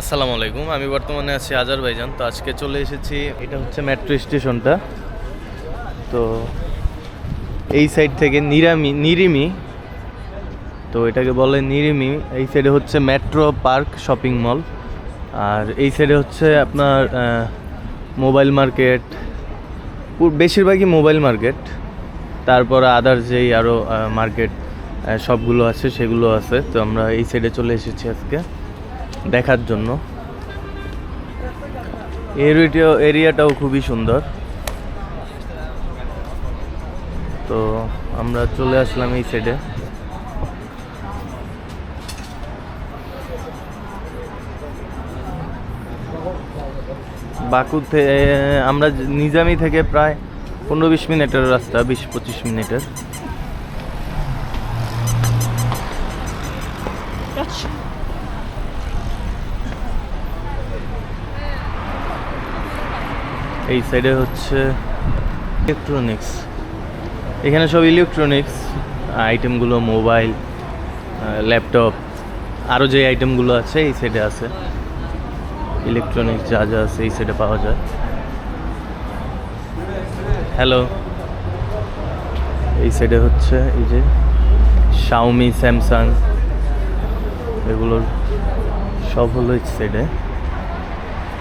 আসসালামু আলাইকুম। আমি বর্তমানে আছি আজারবাইজান। তো আজকে চলে এসেছি, এটা হচ্ছে মেট্রো স্টেশনটা। তো এই সাইড থেকে নিরামি, নিরিমি। তো এটাকে বলে নিরিমি। এই সাইডে হচ্ছে মেট্রো পার্ক শপিং মল। আর এই সাইডে হচ্ছে আপনার মোবাইল মার্কেট। বেশিরভাগই মোবাইল মার্কেট। তারপর আদার যেই আরও মার্কেট সবগুলো আছে, সেগুলো আছে। তো আমরা এই সাইডে চলে এসেছি আজকে। দেখার জন্য। এরিয়াটাও এরিয়াটাও খুবই সুন্দর। তো আমরা চলে আসলাম এই সাইডে থেকে, আমরা নিজামি থেকে প্রায় পনেরো বিশ মিনিটের রাস্তা, বিশ পঁচিশ মিনিটের। এই সাইডে হচ্ছে ইলেকট্রনিক্স এখানে সব ইলেকট্রনিক্স আইটেমগুলো মোবাইল ল্যাপটপ আরও যে আইটেমগুলো আছে এই সাইডে আছে। ইলেকট্রনিক্স যা যা আছে এই সাইডে পাওয়া যায়। হ্যালো এই সাইডে হচ্ছে এই যে শাওমি স্যামসাং এগুলোর সব হলো এই সাইডে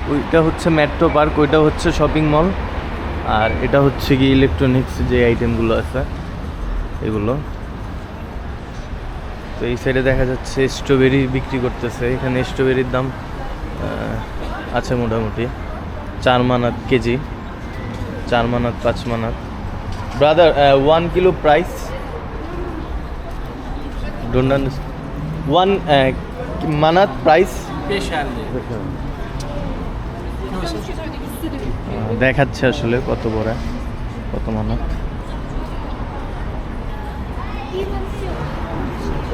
ওইটা হচ্ছে মেট্রো পার্ক, ওইটা হচ্ছে শপিং মল আর এটা হচ্ছে কি ইলেকট্রনিক্স যে আইটেমগুলো আছে, এগুলো। তো এই সাইডে দেখা যাচ্ছে স্ট্রবেরি বিক্রি করতেছে, এখানে স্ট্রবেরির দাম আছে মোটামুটি। চার মানাত কেজি চার মানাত পাঁচ manat brother one kilo price don't one manat price দেখাচ্ছে আসলে কত বড়, কত মানত।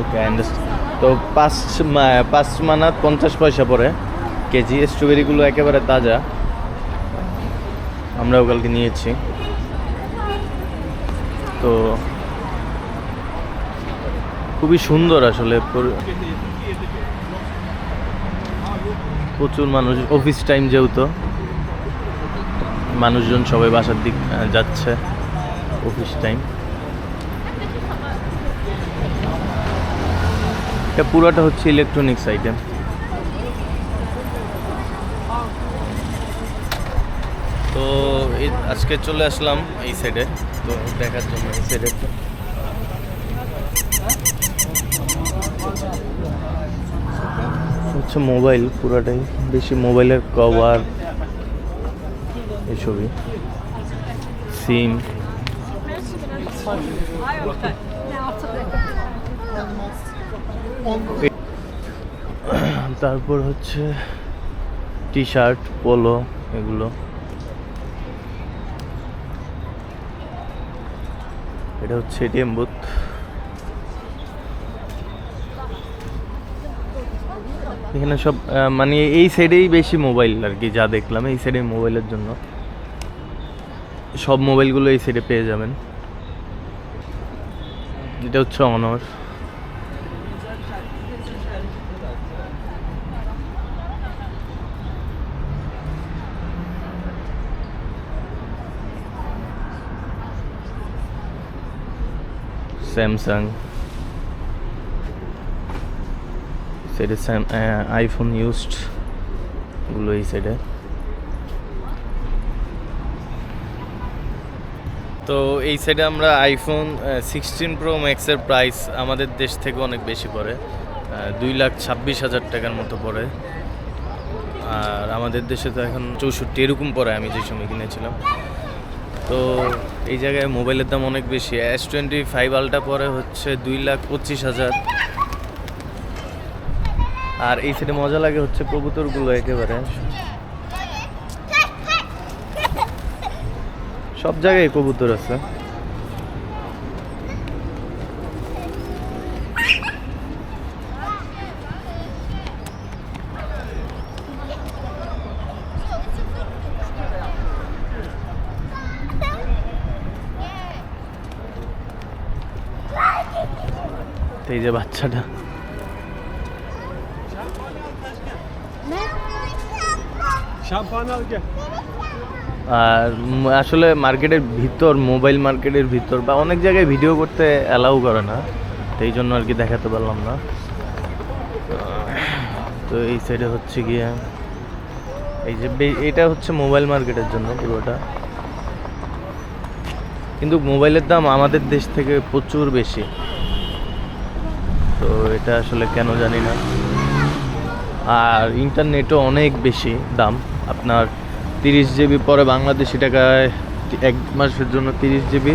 ওকে তো পাঁচ পাঁচ মানাত পঞ্চাশ পয়সা পরে কেজি স্ট্রবেরিগুলো একেবারে তাজা। আমরাও কালকে নিয়েছি। তো খুবই সুন্দর আসলে প্রচুর মানুষ অফিস টাইম যেহেতু। মানুষজন সবাই বাসার দিক যাচ্ছে অফিস টাইম এটা পুরোটা হচ্ছে ইলেকট্রনিক্স আইটেম তো আজকে চলে আসলাম এই সাইডে তো দেখার জন্য এই সাইডে হচ্ছে মোবাইল পুরাটাই। বেশি মোবাইলের কভার এসবই সিম। তারপর হচ্ছে টি শার্ট পোলো এগুলো। এটা হচ্ছে এটিএম বুথ। এখানে সব মানে এই সাইডেই বেশি মোবাইল আর কি যা দেখলাম, এই সাইডে মোবাইলের জন্য। সব মোবাইলগুলো এই সাইডে পেয়ে যাবেন। এটা হচ্ছে অনর। স্যামসাং। স্যাম আইফোন ইউজডগুলো এই সাইডে তো এই সাইডে আমরা আইফোন সিক্সটিন প্রো ম্যাক্সের প্রাইস আমাদের দেশ থেকে অনেক বেশি পড়ে। দুই লাখ ছাব্বিশ হাজার টাকার মতো পড়ে। আর আমাদের দেশে তো এখন চৌষট্টি এরকম পড়ে, আমি যে সময় কিনেছিলাম। তো এই জায়গায় মোবাইলের দাম অনেক বেশি। এস টোয়েন্টি ফাইভ আলটা পরে হচ্ছে দুই লাখ পঁচিশ হাজার। আর এই সাইডে মজা লাগে হচ্ছে কবুতরগুলো একেবারে। সব জায়গায় কবুতর আছে এই যে বাচ্চাটা मैं Şampuan al gel. আর আসলে মার্কেটের ভিতর, মোবাইল মার্কেটের ভিতর বা অনেক জায়গায় ভিডিও করতে অ্যালাউ করে না, তো এই জন্য আর কি দেখাতে পারলাম না। তো এই সাইডে হচ্ছে গিয়ে, এই যে এটা হচ্ছে মোবাইল মার্কেটের জন্য পুরোটা। কিন্তু মোবাইলের দাম আমাদের দেশ থেকে প্রচুর বেশি। তো এটা আসলে কেন জানি না। আর ইন্টারনেটও অনেক বেশি দাম। আপনার তিরিশ জিবি পরে বাংলাদেশি টাকায় এক মাসের জন্য তিরিশ জিবি।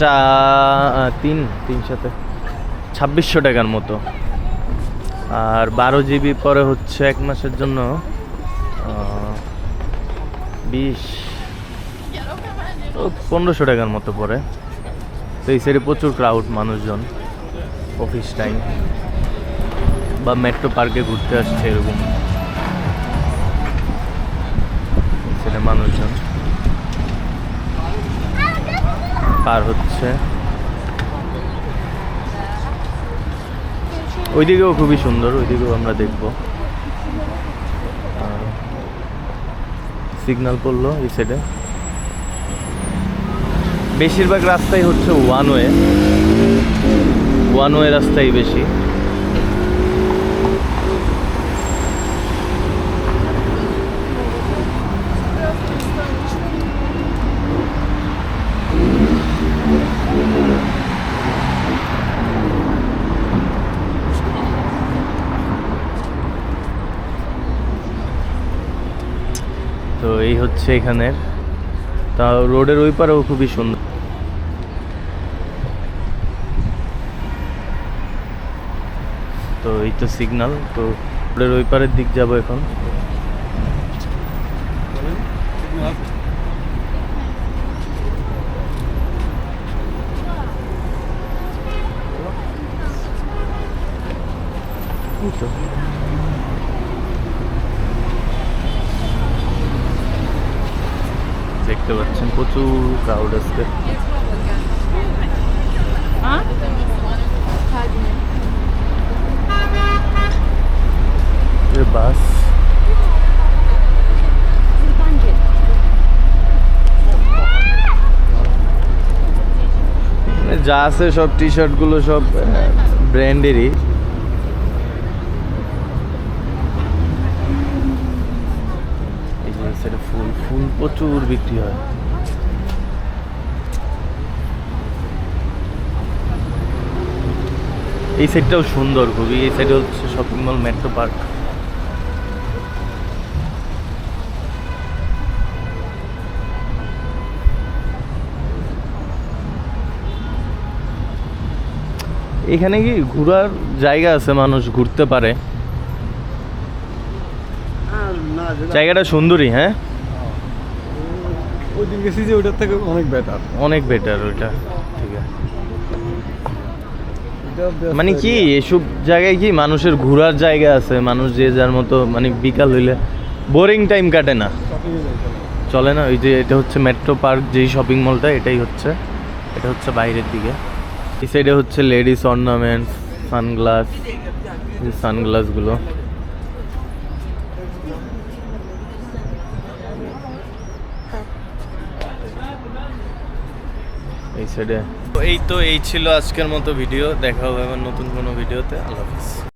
চা তিন তিন সাথে। ছাব্বিশশো টাকার মতো। আর বারো জিবি পরে হচ্ছে এক মাসের জন্য বিশ। পনেরোশো টাকার মতো পড়ে তো এই সাইডে প্রচুর ক্রাউড মানুষজন, অফিস টাইম। বা মেট্রো পার্কে ঘুরতে আসছে এরকম। সেটা মানুষজন পার হচ্ছে। ওইদিকেও খুবই সুন্দর, ওইদিকেও আমরা দেখব। সিগন্যাল পড়ল এই সাইডে বেশিরভাগ রাস্তাই হচ্ছে ওয়ান ওয়ে ওয়ান ওয়ে রাস্তাই বেশি। তো এই হচ্ছে এখানের। তা রোডের ওই পারেও খুবই সুন্দর। তো এই তো সিগনাল তো রোডের ওই পারের দিক যাব এখন। দেখতে পাচ্ছেন, প্রচুর ক্রাউড আজকে বাস। মানে যা আছে সব টি শার্টগুলো সব ব্র্যান্ডেরই এই যে সেটা ফুল ফুল প্রচুর বিক্রি হয়। এই সাইডটাও সুন্দর খুবই। এই সাইডে হচ্ছে শপিং মল মেট্রো পার্ক এখানে কি ঘোরার জায়গা আছে? মানুষ ঘুরতে পারে। জায়গাটা সুন্দরই হ্যাঁ? ওই দিন গেছি যে ওইটার থেকে অনেক বেটার অনেক বেটার ওইটা। ঠিক আছে। মানে কি এসব জায়গায় কি মানুষের ঘোরার জায়গা আছে? মানুষ যে যার মতো মানে বিকাল হইলে বোরিং টাইম কাটে না। চলে না। ওই যে এটা হচ্ছে মেট্রো পার্ক যেই শপিং মলটা এটাই হচ্ছে। এটা হচ্ছে বাইরের দিকে। এই সাইডে হচ্ছে লেডিস অর্নামেন্টস সানগ্লাস সানগ্লাসগুলো এই সাইডে তো এই তো, এই ছিল আজকের মতো ভিডিও দেখা হবে আবার নতুন কোনো ভিডিওতে আল্লাহ হাফিজ।